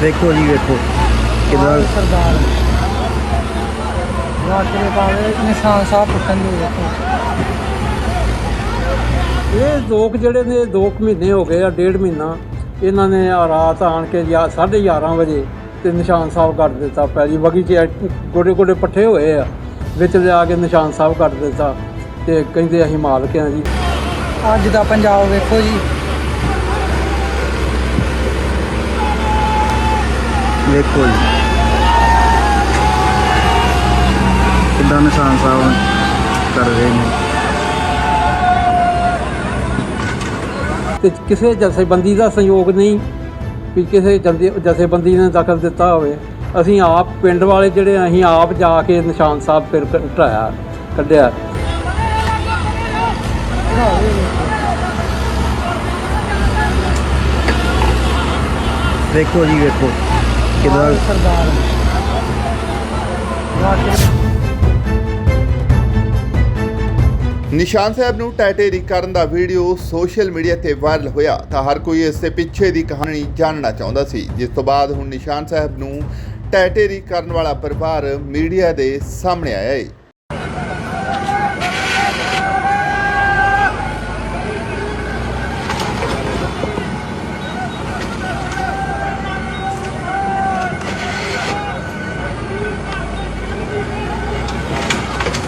ਦੇਖੋ ਜੀ ਵੇਖੋ ਕਿਦਾਂ ਸਰਦਾਰ ਵਾਟਰੇ ਪਾਵੇ ਨਿਸ਼ਾਨ ਸਾਹਿਬ ਪੁੱਛਣ ਨੂੰ ਵੇਖੋ ਇਹ ਲੋਕ ਜਿਹੜੇ ਨੇ 2 ਮਹੀਨੇ ਹੋ ਗਏ ਆ, ਡੇਢ ਮਹੀਨਾ। ਇਹਨਾਂ ਨੇ ਆ ਰਾਤ ਆਣ ਕੇ ਜਾਂ 11:30 ਵਜੇ ਤੇ ਨਿਸ਼ਾਨ ਸਾਹਿਬ ਕੱਟ ਦਿੱਤਾ ਪੈਲੀ ਵਗੀ ਚ ਗੋਡੇ ਗੋਡੇ ਪੱਠੇ ਹੋਏ ਆ, ਵਿੱਚ ਲਿਆ ਕੇ ਨਿਸ਼ਾਨ ਸਾਹਿਬ ਕੱਟ ਦਿੱਤਾ ਤੇ ਕਹਿੰਦੇ ਅਸੀਂ ਮਾਲਕ ਆ ਜੀ। ਅੱਜ ਦਾ ਪੰਜਾਬ ਵੇਖੋ ਜੀ। ਵੇਖੋ ਜੀ। ਕਿਦਾਂ ਨਿਸ਼ਾਨ ਸਾਹਿਬ ਕਰ ਰਹੇ ਨੇ। ਤੇ ਕਿਸੇ ਜਥੇਬੰਦੀ ਦਾ ਸਹਿਯੋਗ ਨਹੀਂ ਵੀ ਕਿਸੇ ਜੰਦੇ- ਜਥੇਬੰਦੀ ਨੇ ਦਖਲ ਦਿੱਤਾ ਹੋਵੇ। ਅਸੀਂ ਆਪ ਪਿੰਡ ਵਾਲੇ ਜਿਹੜੇ ਅਸੀਂ ਆਪ ਜਾ ਕੇ ਨਿਸ਼ਾਨ ਸਾਹਿਬ ਫਿਰ ਢਾਇਆ ਕੱਢਿਆ। ਵੇਖੋ ਜੀ ਵੇਖੋ ਕਿਦਾਂ? ਸਰਦਾਰ। ਨਿਸ਼ਾਨ ਸਾਹਿਬ ਨੂੰ ਟੈਟੇਰੀ ਕਰਨ ਦਾ ਵੀਡੀਓ ਸੋਸ਼ਲ ਮੀਡੀਆ ਤੇ ਵਾਇਰਲ ਹੋਇਆ ਤਾਂ ਹਰ ਕੋਈ ਇਸ ਦੇ ਪਿੱਛੇ ਦੀ ਕਹਾਣੀ ਜਾਣਨਾ ਚਾਹੁੰਦਾ ਸੀ ਜਿਸ ਤੋਂ ਬਾਅਦ ਹੁਣ ਨਿਸ਼ਾਨ ਸਾਹਿਬ ਨੂੰ ਟੈਟੇਰੀ ਕਰਨ ਵਾਲਾ ਪਰਿਵਾਰ ਮੀਡੀਆ ਦੇ ਸਾਹਮਣੇ ਆਇਆ ਹੈ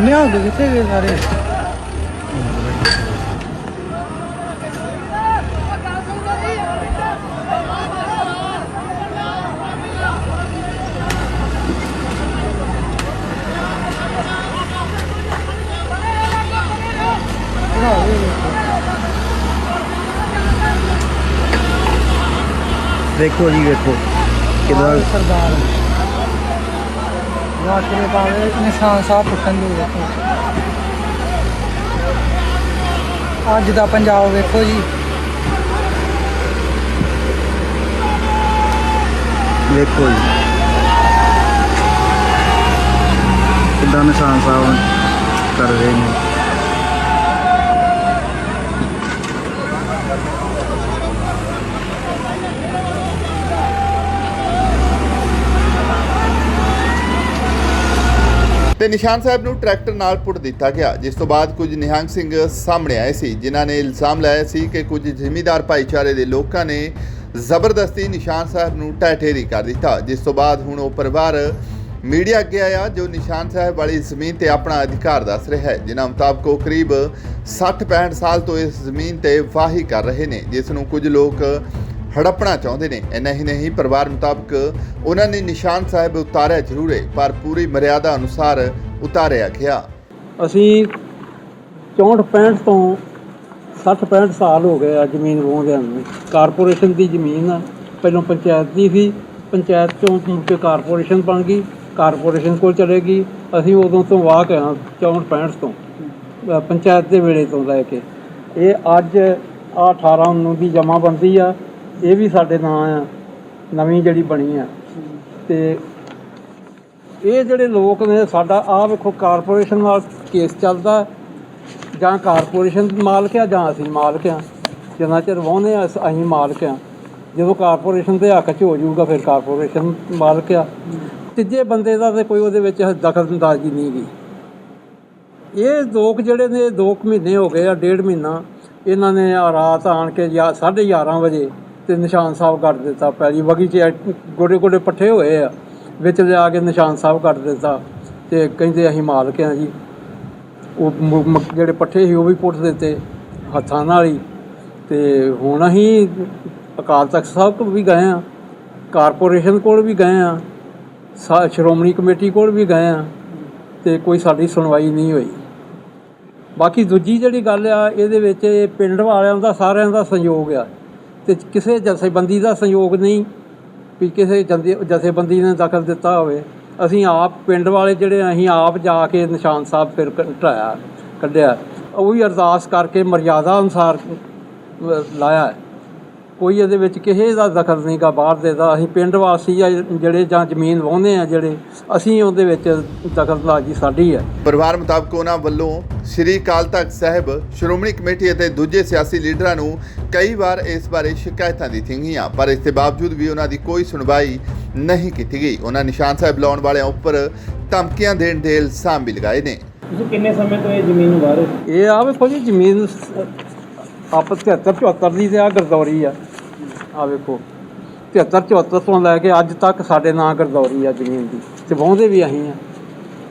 ਨਿਹੰਗ ਕਿੱਥੇ ਗਏ ਸਾਰੇ ਵੇਖੋ ਜੀ ਵੇਖੋ ਕਿਦਾਂ ਸਰਦਾਰ ਵਾਟਰੇ ਪਾਵੇ ਨਿਸ਼ਾਨ ਸਾਹਿਬ ਪੁੱਛਣ ਨੂੰ ਵੇਖੋ। ਅੱਜ ਦਾ ਪੰਜਾਬ ਵੇਖੋ ਜੀ। ਵੇਖੋ ਜੀ। ਕਿਦਾਂ ਨਿਸ਼ਾਨ ਸਾਹਿਬ ਕਰ ਰਹੇ ਨੇ। ਤੇ ਨਿਸ਼ਾਨ ਸਾਹਿਬ ਨੂੰ ਟਰੈਕਟਰ ਨਾਲ ਪੁੱਟ ਦਿੱਤਾ ਗਿਆ, ਜਿਸ ਤੋਂ ਬਾਅਦ ਕੁਝ ਨਿਹੰਗ ਸਿੰਘ ਸਾਹਮਣੇ ਆਏ ਸੀ, ਜਿਨ੍ਹਾਂ ਨੇ ਇਲਜ਼ਾਮ ਲਾਇਆ ਸੀ ਕਿ ਕੁਝ ਜ਼ਿਮੀਦਾਰ ਭਾਈਚਾਰੇ ਦੇ ਲੋਕਾਂ ਨੇ ਜ਼ਬਰਦਸਤੀ ਨਿਸ਼ਾਨ ਸਾਹਿਬ ਨੂੰ ਟੈਟੇਰੀ ਕਰ ਦਿੱਤਾ, ਜਿਸ ਤੋਂ ਬਾਅਦ ਹੁਣ ਉਹ ਪਰਿਵਾਰ ਮੀਡੀਆ ਅੱਗੇ ਆਇਆ, ਜੋ ਨਿਸ਼ਾਨ ਸਾਹਿਬ ਵਾਲੀ ਜ਼ਮੀਨ ਤੇ ਆਪਣਾ ਅਧਿਕਾਰ ਦੱਸ ਰਿਹਾ ਹੈ, ਜਿਨ੍ਹਾਂ ਮੁਤਾਬਕ ਉਹ ਕਰੀਬ 60-65 ਸਾਲ ਤੋਂ ਇਸ ਜ਼ਮੀਨ ਤੇ ਵਾਹੀ ਕਰ ਰਹੇ ਨੇ, ਜਿਸ ਨੂੰ ਕੁਝ ਲੋਕ ਹੜੱਪਣਾ ਚਾਹੁੰਦੇ ਨੇ। ਇੰਨਾ ਹੀ ਨਹੀਂ, ਪਰਿਵਾਰ ਮੁਤਾਬਕ ਉਹਨਾਂ ਨੇ ਨਿਸ਼ਾਨ ਸਾਹਿਬ ਉਤਾਰਿਆ ਜ਼ਰੂਰ ਹੈ ਪਰ ਪੂਰੀ ਮਰਿਆਦਾ ਅਨੁਸਾਰ ਉਤਾਰਿਆ ਗਿਆ। ਅਸੀਂ 64 65 ਤੋਂ 60 65 ਸਾਲ ਹੋ ਗਏ ਆ ਜ਼ਮੀਨ ਵਾਹੁੰਦਿਆਂ ਨੂੰ। ਕਾਰਪੋਰੇਸ਼ਨ ਦੀ ਜ਼ਮੀਨ ਆ, ਪਹਿਲਾਂ ਪੰਚਾਇਤ ਦੀ ਸੀ, ਪੰਚਾਇਤ ਚੋਂ ਮੁੜ ਕੇ ਕਾਰਪੋਰੇਸ਼ਨ ਬਣ ਗਈ, ਕਾਰਪੋਰੇਸ਼ਨ ਕੋਲ ਚਲੇਗੀ ਅਸੀਂ ਉਦੋਂ ਤੋਂ ਵਾਹ ਕੇ ਹਾਂ 64 65 ਤੋਂ ਪੰਚਾਇਤ ਦੇ ਵੇਲੇ ਤੋਂ ਲੈ ਕੇ। ਇਹ ਅੱਜ ਆ 18 19 ਦੀ ਜਮਾਬੰਦੀ ਆ ਇਹ ਵੀ ਸਾਡੇ ਨਾਂ ਆ, ਨਵੀਂ ਜਿਹੜੀ ਬਣੀ ਆ। ਤੇ ਇਹ ਜਿਹੜੇ ਲੋਕ ਨੇ, ਸਾਡਾ ਆ ਵੇਖੋ, ਕਾਰਪੋਰੇਸ਼ਨ ਨਾਲ ਕੇਸ ਚੱਲਦਾ, ਜਾਂ ਕਾਰਪੋਰੇਸ਼ਨ ਮਾਲਕ ਆ, ਜਾਂ ਅਸੀਂ ਮਾਲਕ ਆ। ਜਿੰਨਾ ਚਿਰ ਵਾਹੁੰਦੇ ਆ, ਅਸ- ਅਸੀਂ ਮਾਲਕ ਆ। ਜਦੋਂ ਕਾਰਪੋਰੇਸ਼ਨ ਦੇ ਹੱਕ 'ਚ ਹੋ ਜਾਊਗਾ, ਫਿਰ ਕਾਰਪੋਰੇਸ਼ਨ ਮਾਲਕ ਆ। ਤੀਜੇ ਬੰਦੇ ਦਾ ਤੇ ਕੋਈ ਉਹਦੇ ਵਿੱਚ ਦਖਲਅੰਦਾਜ਼ੀ ਨਹੀਂ ਗਈ ਇਹ ਲੋਕ ਜਿਹੜੇ ਨੇ 2 ਮਹੀਨੇ ਹੋ ਗਏ ਆ, ਡੇਢ ਮਹੀਨਾ, ਇਹਨਾਂ ਨੇ ਆ ਰਾਤ ਆਣ ਕੇ ਜਾਂ 11:30 ਵਜੇ ਤੇ ਨਿਸ਼ਾਨ ਸਾਹਿਬ ਕਰ ਦਿੱਤਾ ਪੈਲੀ ਵਗੀ ਚ ਗੋਡੇ ਗੋਡੇ ਪੱਠੇ ਹੋਏ ਆ, ਵਿੱਚ ਲਿਆ ਕੇ ਨਿਸ਼ਾਨ ਸਾਹਿਬ ਕਰ ਦਿੱਤਾ ਤੇ ਕਹਿੰਦੇ ਅਸੀਂ ਮਾਲਕ ਆ ਜੀ। ਉਹ ਮ- ਜਿਹੜੇ ਪੱਠੇ ਸੀ ਉਹ ਵੀ ਪੁੱਟ ਦਿੱਤੇ ਹੱਥਾਂ ਨਾਲ ਹੀ। ਤੇ ਹੁਣ ਅਸੀਂ ਅਕਾਲ ਤਖਤ ਸਾਹਿਬ ਕੋਲ ਵੀ ਗਏ ਆ, ਕਾਰਪੋਰੇਸ਼ਨ ਕੋਲ ਵੀ ਗਏ ਆ, ਸਾ- ਸ਼੍ਰੋਮਣੀ ਕਮੇਟੀ ਕੋਲ ਵੀ ਗਏ ਆ ਤੇ ਕੋਈ ਸਾਡੀ ਸੁਣਵਾਈ ਨਹੀਂ ਹੋਈ। ਬਾਕੀ ਦੂਜੀ ਜਿਹੜੀ ਗੱਲ ਆ, ਇਹਦੇ ਵਿੱਚ ਇਹ ਪਿੰਡ ਵਾਲਿਆਂ ਦਾ, ਸਾਰਿਆਂ ਦਾ ਸਹਿਯੋਗ ਆ। ਤੇ ਕਿਸੇ ਜਥੇਬੰਦੀ ਦਾ ਸਹਿਯੋਗ ਨਹੀਂ ਵੀ ਕਿਸੇ ਜੰਦੇ- ਜਥੇਬੰਦੀ ਨੇ ਦਖਲ ਦਿੱਤਾ ਹੋਵੇ। ਅਸੀਂ ਆਪ ਪਿੰਡ ਵਾਲੇ ਜਿਹੜੇ ਅਸੀਂ ਆਪ ਜਾ ਕੇ ਨਿਸ਼ਾਨ ਸਾਹਿਬ ਫਿਰ ਕ- ਢਾਇਆ ਕੱਢਿਆ। ਉਹ ਵੀ ਅਰਦਾਸ ਕਰਕੇ ਮਰਿਆਦਾ ਅਨੁਸਾਰ ਅ, ਲਾਇਆ। ਕੋਈ ਇਹਦੇ ਵਿੱਚ ਕਿਸੇ ਦਾ ਦਖਲ ਨਹੀਂ ਗਾ ਬਾਹਰ ਦੇ ਦਾ। ਅਸੀਂ ਪਿੰਡ ਵਾਸੀ ਆ ਜਿਹੜੇ ਜਾਂ ਜ਼ਮੀਨ ਵਾਹੁੰਦੇ ਆ ਜਿਹੜੇ ਅਸੀਂ ਉਹਦੇ ਵਿੱਚ ਦਖਲਅੰਦਾਜ਼ੀ ਸਾਡੀ ਹੈ ਪਰਿਵਾਰ ਮੁਤਾਬਕ ਉਹਨਾਂ ਵੱਲੋਂ ਸ੍ਰੀ ਅਕਾਲ ਤਖਤ ਸਾਹਿਬ ਸ਼੍ਰੋਮਣੀ ਕਮੇਟੀ ਅਤੇ ਦੂਜੇ ਸਿਆਸੀ ਲੀਡਰਾਂ ਨੂੰ ਕਈ ਵਾਰ ਇਸ ਬਾਰੇ ਸ਼ਿਕਾਇਤਾਂ ਦਿੱਤੀਆਂ ਗਈਆਂ ਪਰ ਇਸ ਦੇ ਬਾਵਜੂਦ ਵੀ ਉਹਨਾਂ ਦੀ ਕੋਈ ਸੁਣਵਾਈ ਨਹੀਂ ਕੀਤੀ ਗਈ। ਉਹਨਾਂ ਨਿਸ਼ਾਨ ਸਾਹਿਬ ਲਾਉਣ ਵਾਲਿਆਂ ਉੱਪਰ ਧਮਕੀਆਂ ਦੇਣ ਦੇ ਇਲਜ਼ਾਮ ਵੀ ਲਗਾਏ ਨੇ। ਤੁਸੀਂ ਕਿੰਨੇ ਸਮੇਂ ਤੋਂ ਇਹ ਜ਼ਮੀਨ ਨੂੰ ਵਾਰੇ ਇਹ ਆ ਵੇਖੋ ਜੀ ਜ਼ਮੀਨ ਸ- ਆਪ 73 74 ਦੀ ਤੇ ਆ ਗਰਦੌਰੀ ਆ। ਆ ਵੇਖੋ। 73 74 ਤੋਂ ਲੈ ਕੇ ਅੱਜ ਤੱਕ ਸਾਡੇ ਨਾਂ ਗਰਦੌਰੀ ਆ ਜ਼ਮੀਨ ਦੀ। ਤੇ ਵਾਹੁੰਦੇ ਵੀ ਅਸੀਂ ਆ।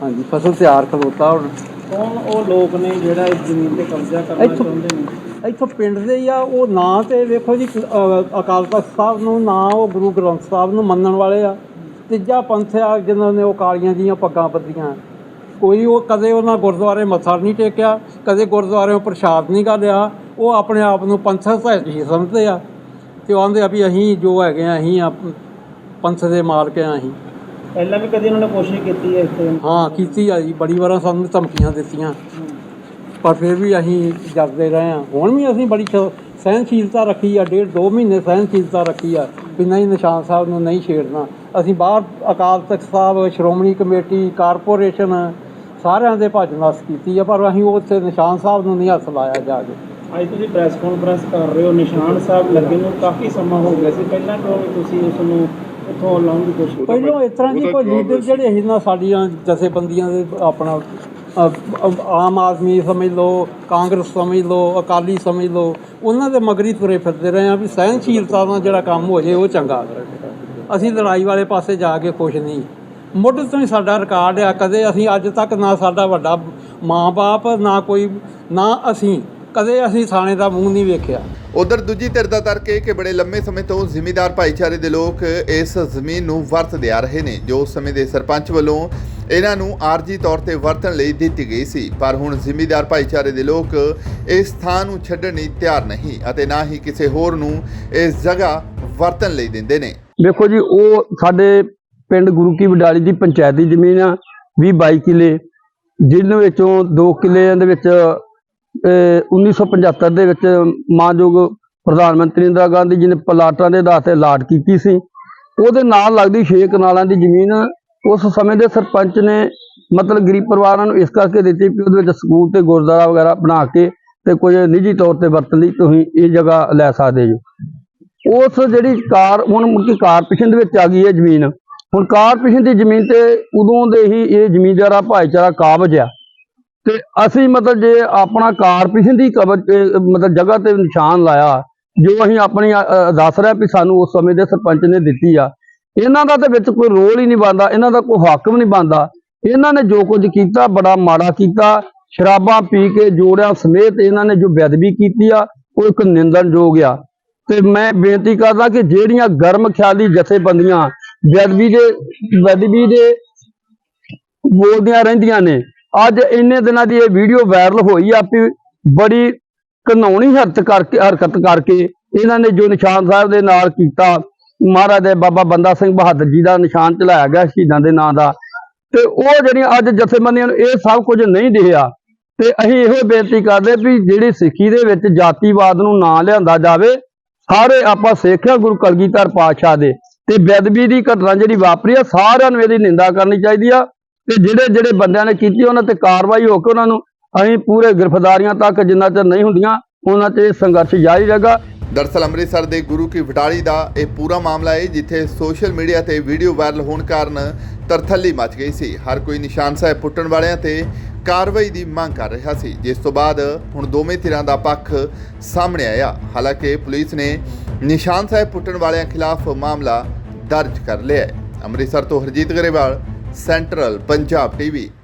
ਹਾਂਜੀ ਫਸਲ ਤਿਆਰ ਖਲੋਤਾ ਹੁਣ। ਕੌਣ ਉਹ ਲੋਕ ਨੇ ਜਿਹੜਾ ਇਸ ਜ਼ਮੀਨ ਤੇ ਕਬਜ਼ਾ ਕਰਨਾ ਇੱਥੋਂ- ਚਾਹੁੰਦੇ ਨੇ? ਇੱਥੋਂ ਪਿੰਡ ਦੇ ਹੀ ਆ। ਉਹ ਨਾਂ ਤੇ ਵੇਖੋ ਜੀ ਅ, ਅਕਾਲ ਤਖਤ ਸਾਹਿਬ ਨੂੰ ਨਾਂ ਉਹ ਗੁਰੂ ਗ੍ਰੰਥ ਸਾਹਿਬ ਨੂੰ ਮੰਨਣ ਵਾਲੇ ਆ। ਤੀਜਾ ਪੰਥ ਆ ਜਿਨ੍ਹਾਂ ਨੇ ਉਹ ਕਾਲੀਆਂ ਦੀਆਂ ਪੱਗਾਂ ਬੱਧੀਆਂ। ਕੋਈ ਉਹ ਕਦੇ ਉਹਨਾਂ ਗੁਰਦੁਆਰੇ ਮੱਥਾ ਨਹੀਂ ਟੇਕਿਆ ਕਦੇ ਗੁਰਦੁਆਰਿਓਂ ਪ੍ਰਸ਼ਾਦ ਨਹੀਂ ਗਾ ਲਿਆ ਉਹ ਆਪਣੇ ਆਪ ਨੂੰ ਪੰਥਕ ਹੀ ਸਮਝਦੇ ਆ। ਤੇ ਉਹ ਆਂਦੇ ਆ ਵੀ ਅਸੀਂ ਜੋ ਹੈਗੇ ਆ ਅਸੀਂ ਆ ਪੰਥ ਦੇ ਮਾਲਕ ਆ ਅਸੀਂ। ਪਹਿਲਾਂ ਵੀ ਕਦੀ ਉਹਨਾਂ ਨੇ ਕੋਸ਼ਿਸ਼ ਕੀਤੀ ਹੈ ਇੱਥੇ? ਹਾਂ ਕੀਤੀ ਆ ਜੀ ਬੜੀ ਵਾਰਾਂ ਸਾਨੂੰ ਧਮਕੀਆਂ ਦਿੱਤੀਆਂ। ਪਰ ਫਿਰ ਵੀ ਅਸੀਂ ਜਰਦੇ ਰਹੇ ਹਾਂ ਹੁਣ ਵੀ ਅਸੀਂ ਬੜੀ ਸਹਿਨਸ਼ੀਲਤਾ ਰੱਖੀ ਆ ਡੇਢ ਦੋ ਮਹੀਨੇ ਸਹਿਨਸ਼ੀਲਤਾ ਰੱਖੀ ਆ ਵੀ ਨਹੀਂ ਨਿਸ਼ਾਨ ਸਾਹਿਬ ਨੂੰ ਨਹੀਂ ਛੇੜਨਾ। ਅਸੀਂ ਬਾਹਰ ਅਕਾਲ ਤਖਤ ਸਾਹਿਬ ਸ਼੍ਰੋਮਣੀ ਕਮੇਟੀ ਕਾਰਪੋਰੇਸ਼ਨ ਸਾਰਿਆਂ ਦੇ ਭੱਜ ਨਸ ਕੀਤੀ ਆ ਪਰ ਅਸੀਂ ਉੱਥੇ ਨਿਸ਼ਾਨ ਸਾਹਿਬ ਨੂੰ ਨਹੀਂ ਹੱਥ ਲਾਇਆ ਜਾ ਕੇ। ਅੱਜ ਤੁਸੀਂ ਪ੍ਰੈਸ ਕਾਨਫਰੰਸ ਕਰ ਰਹੇ ਹੋ ਨਿਸ਼ਾਨ ਸਾਹਿਬ ਲੱਗੇ ਨੂੰ ਕਾਫੀ ਸਮਾਂ ਹੋ ਗਿਆ ਸੀ ਪਹਿਲਾਂ ਕਿਉਂ ਨਹੀਂ ਤੁਸੀਂ ਉਸ ਨੂੰ ਉੱਥੋਂ ਲਾਉਣ ਦੀ ਕੋਸ਼ਿਸ਼ ਪਹਿਲਾਂ ਇਸ ਤਰ੍ਹਾਂ ਦੀ ਕੋਈ ਲੀਡਰ ਜਿਹੜੇ ਸੀ ਨਾ ਸਾਡੀਆਂ ਜਥੇਬੰਦੀਆਂ ਦੇ ਆਪਣਾ ਆਮ ਆਦਮੀ ਸਮਝ ਲਓ ਕਾਂਗਰਸ ਸਮਝ ਲਓ ਅਕਾਲੀ ਸਮਝ ਲਓ ਉਹਨਾਂ ਦੇ ਮਗਰੀ ਤੁਰੇ ਫਿਰਦੇ ਰਹੇ ਆ ਵੀ ਸਹਿਨਸ਼ੀਲਤਾ ਨਾਲ ਜਿਹੜਾ ਕੰਮ ਹੋ ਜੇ ਉਹ ਚੰਗਾ ਅਸੀਂ ਲੜਾਈ ਵਾਲੇ ਪਾਸੇ ਜਾ ਕੇ ਖੁਸ਼ ਨਹੀਂ। ਮੁੱਢ ਤੋਂ ਹੀ ਸਾਡਾ ਰਿਕਾਰਡ ਆ ਕਦੇ ਅਸੀਂ ਅੱਜ ਤੱਕ ਨਾ ਸਾਡਾ ਵੱਡਾ ਮਾਂ-ਬਾਪ ਨਾ ਕੋਈ ਨਾ ਅਸੀਂ ਕਦੇ ਅਸੀਂ ਥਾਣੇ ਦਾ ਮੂੰਹ ਨਹੀਂ ਵੇਖਿਆ। ਉਧਰ ਦੂਜੀ ਧਿਰ ਦਾ ਤਰਕ ਇਹ ਕਿ ਬੜੇ ਲੰਮੇ ਸਮੇਂ ਤੋਂ ਜ਼ਿਮੀਂਦਾਰ ਭਾਈਚਾਰੇ ਦੇ ਲੋਕ ਇਸ ਜ਼ਮੀਨ ਨੂੰ ਵਰਤਦੇ ਆ ਰਹੇ ਨੇ ਜੋ ਉਸ ਸਮੇਂ ਦੇ ਸਰਪੰਚ ਵੱਲੋਂ ਇਹਨਾਂ ਨੂੰ ਆਰਜੀ ਤੌਰ ਤੇ ਵਰਤਣ ਲਈ ਦਿੱਤੀ ਗਈ ਸੀ। ਪਰ ਹੁਣ ਜ਼ਿਮੀਂਦਾਰ ਭਾਈਚਾਰੇ ਦੇ ਲੋਕ ਇਸ ਥਾਂ ਨੂੰ ਛੱਡਣ ਲਈ ਤਿਆਰ ਨਹੀਂ ਅਤੇ ਨਾ ਹੀ ਕਿਸੇ ਹੋਰ ਨੂੰ ਇਸ ਜਗ੍ਹਾ ਵਰਤਣ ਲਈ ਦਿੰਦੇ ਨੇ। ਵੇਖੋ ਜੀ ਉਹ ਸਾਡੇ ਪਿੰਡ ਗੁਰੂ ਕੀ ਵਡਾਲੀ ਦੀ ਪੰਚਾਇਤੀ ਜ਼ਮੀਨ ਆ 20 22 ਕਿੱਲੇ। ਜਿਨ੍ਹਾਂ ਵਿੱਚੋਂ 2 ਕਿੱਲਿਆਂ ਦੇ ਵਿੱਚ 1975 ਦੇ ਵਿੱਚ ਮਾਨਯੋਗ ਪ੍ਰਧਾਨ ਮੰਤਰੀ ਇੰਦਰਾ ਗਾਂਧੀ ਜੀ ਨੇ ਪਲਾਟਾਂ ਦੇ ਆਧਾਰ ਤੇ ਲਾਟ ਕੀਤੀ ਸੀ। ਉਹਦੇ ਨਾਲ ਲੱਗਦੀ 6 ਕਨਾਲਾਂ ਦੀ ਜ਼ਮੀਨ ਉਸ ਸਮੇਂ ਦੇ ਸਰਪੰਚ ਨੇ ਮਤਲਬ ਗਰੀਬ ਪਰਿਵਾਰਾਂ ਨੂੰ ਇਸ ਕਰਕੇ ਦਿੱਤੀ ਕਿ ਉਹਦੇ ਵਿੱਚ ਸਕੂਲ ਤੇ ਗੁਰਦੁਆਰਾ ਵਗੈਰਾ ਬਣਾ ਕੇ ਤੇ ਕੁਝ ਨਿੱਜੀ ਤੌਰ ਤੇ ਵਰਤਣ ਲਈ ਤੁਸੀਂ ਇਹ ਜਗ੍ਹਾ ਲੈ ਸਕਦੇ ਜੋ। ਉਸ ਜਿਹੜੀ ਕਾਰ, ਹੁਣ ਮੁੱਕੀ ਕਾਰਪੋਰੇਸ਼ਨ ਦੇ ਵਿੱਚ ਆ ਗਈ ਹੈ ਜ਼ਮੀਨ। ਹੁਣ ਕਾਰਪੋਰੇਸ਼ਨ ਦੀ ਜ਼ਮੀਨ ਤੇ ਉਦੋਂ ਦੇ ਹੀ ਇਹ ਜ਼ਮੀਂਦਾਰਾ ਭਾਈਚਾਰਾ ਕਾਬਜ ਆ। ਤੇ ਅਸੀਂ ਮਤਲਬ ਜੇ ਆਪਣਾ ਕਾਰਪੋਰੇਸ਼ਨ ਦੀ ਕਬਜ ਮਤਲਬ ਜਗ੍ਹਾ ਤੇ ਨਿਸ਼ਾਨ ਲਾਇਆ, ਜੋ ਅਸੀਂ ਆਪਣੀ ਦੱਸ ਰਿਹਾ ਵੀ ਸਾਨੂੰ ਉਸ ਸਮੇਂ ਦੇ ਸਰਪੰਚ ਨੇ ਦਿੱਤੀ ਆ, ਇਹਨਾਂ ਦਾ ਤੇ ਵਿੱਚ ਕੋਈ ਰੋਲ ਹੀ ਨਹੀਂ ਬਣਦਾ, ਇਹਨਾਂ ਦਾ ਕੋਈ ਹੱਕ ਵੀ ਨਹੀਂ ਬਣਦਾ। ਇਹਨਾਂ ਨੇ ਜੋ ਕੁਝ ਕੀਤਾ, ਬੜਾ ਮਾੜਾ ਕੀਤਾ, ਸ਼ਰਾਬਾਂ ਪੀ ਕੇ ਜੋੜਿਆਂ ਸਮੇਤ ਇਹਨਾਂ ਨੇ ਜੋ ਬੇਅਦਬੀ ਕੀਤੀ ਆ, ਉਹ ਇੱਕ ਨਿੰਦਣਯੋਗ ਆ। ਤੇ ਮੈਂ ਬੇਨਤੀ ਕਰਦਾ ਕਿ ਜਿਹੜੀਆਂ ਗਰਮ ਖਿਆਲੀ ਜਥੇਬੰਦੀਆਂ ਬੇਅਦਬੀ ਦੇ ਬੇਅਦਬੀ ਦੇ ਬੋਲਦੀਆਂ ਰਹਿੰਦੀਆਂ ਨੇ ਅੱਜ ਇੰਨੇ ਦਿਨਾਂ ਦੀ ਇਹ ਵੀਡੀਓ ਵਾਇਰਲ ਹੋਈ ਆ ਵੀ ਬੜੀ ਘਨੌਣੀ ਹਰਕਤ ਕਰਕੇ ਹਰਕਤ ਕਰਕੇ ਇਹਨਾਂ ਨੇ ਜੋ ਨਿਸ਼ਾਨ ਸਾਹਿਬ ਦੇ ਨਾਲ ਕੀਤਾ, ਮਹਾਰਾਜ ਦੇ ਬਾਬਾ ਬੰਦਾ ਸਿੰਘ ਬਹਾਦਰ ਜੀ ਦਾ ਨਿਸ਼ਾਨ ਚਲਾਇਆ ਗਿਆ ਸ਼ਹੀਦਾਂ ਦੇ ਨਾਂ ਦਾ। ਤੇ ਉਹ ਜਿਹੜੀਆਂ ਅੱਜ ਜਥੇਬੰਦੀਆਂ ਨੂੰ ਇਹ ਸਭ ਕੁਝ ਨਹੀਂ ਦਿਖਿਆ, ਤੇ ਅਸੀਂ ਇਹੋ ਬੇਨਤੀ ਕਰਦੇ ਵੀ ਜਿਹੜੀ ਸਿੱਖੀ ਦੇ ਵਿੱਚ ਜਾਤੀਵਾਦ ਨੂੰ ਨਾ ਲਿਆਂਦਾ ਜਾਵੇ, ਸਾਰੇ ਆਪਾਂ ਸਿੱਖ ਆ ਗੁਰੂ ਕਲਗੀਧਰ ਪਾਤਸ਼ਾਹ ਦੇ। ਤੇ ਬੇਅਦਬੀ ਦੀ ਘਟਨਾ ਜਿਹੜੀ ਵਾਪਰੀ ਆ, ਸਾਰਿਆਂ ਨੂੰ ਇਹਦੀ ਨਿੰਦਾ ਕਰਨੀ ਚਾਹੀਦੀ ਆ। ਤੇ ਜਿਹੜੇ ਜਿਹੜੇ ਬੰਦਿਆਂ ਨੇ ਕੀਤੀ ਉਹਨਾਂ ਤੇ ਕਾਰਵਾਈ ਹੋ ਕੇ ਉਹਨਾਂ ਨੂੰ ਅਸੀਂ ਪੂਰੇ ਗ੍ਰਿਫਤਾਰੀਆਂ ਤੱਕ ਜਿੰਨਾ ਚਿਰ ਨਹੀਂ ਹੁੰਦੀਆਂ, ਉਹਨਾਂ ਤੇ ਸੰਘਰਸ਼ ਜਾਰੀ ਰਹੇਗਾ। ਦਰਸਲ ਅੰਮ੍ਰਿਤਸਰ ਦੇ ਗੁਰੂ ਕੀ ਵਟਾਲੀ ਦਾ ਇਹ ਪੂਰਾ ਮਾਮਲਾ ਹੈ, ਜਿੱਥੇ ਸੋਸ਼ਲ ਮੀਡੀਆ ਤੇ ਵੀਡੀਓ ਵਾਇਰਲ ਹੋਣ ਕਾਰਨ ਤਰਥੱਲੀ ਮਚ ਗਈ ਸੀ। ਹਰ ਕੋਈ ਨਿਸ਼ਾਨ ਸਾਹਿਬ ਪੁੱਟਣ ਵਾਲਿਆਂ ਤੇ ਕਾਰਵਾਈ ਦੀ ਮੰਗ ਕਰ ਰਿਹਾ ਸੀ, ਜਿਸ ਤੋਂ ਬਾਅਦ ਹੁਣ ਦੋਵੇਂ ਧਿਰਾਂ ਦਾ ਪੱਖ ਸਾਹਮਣੇ ਆਇਆ। ਹਾਲਾਂਕਿ ਪੁਲਿਸ ਨੇ ਨਿਸ਼ਾਨ ਸਾਹਿਬ ਪੁੱਟਣ ਵਾਲਿਆਂ ਖਿਲਾਫ ਮਾਮਲਾ ਦਰਜ ਕਰ ਲਿਆ ਹੈ। ਅੰਮ੍ਰਿਤਸਰ ਤੋਂ Harjeet Grewal Central Punjab TV.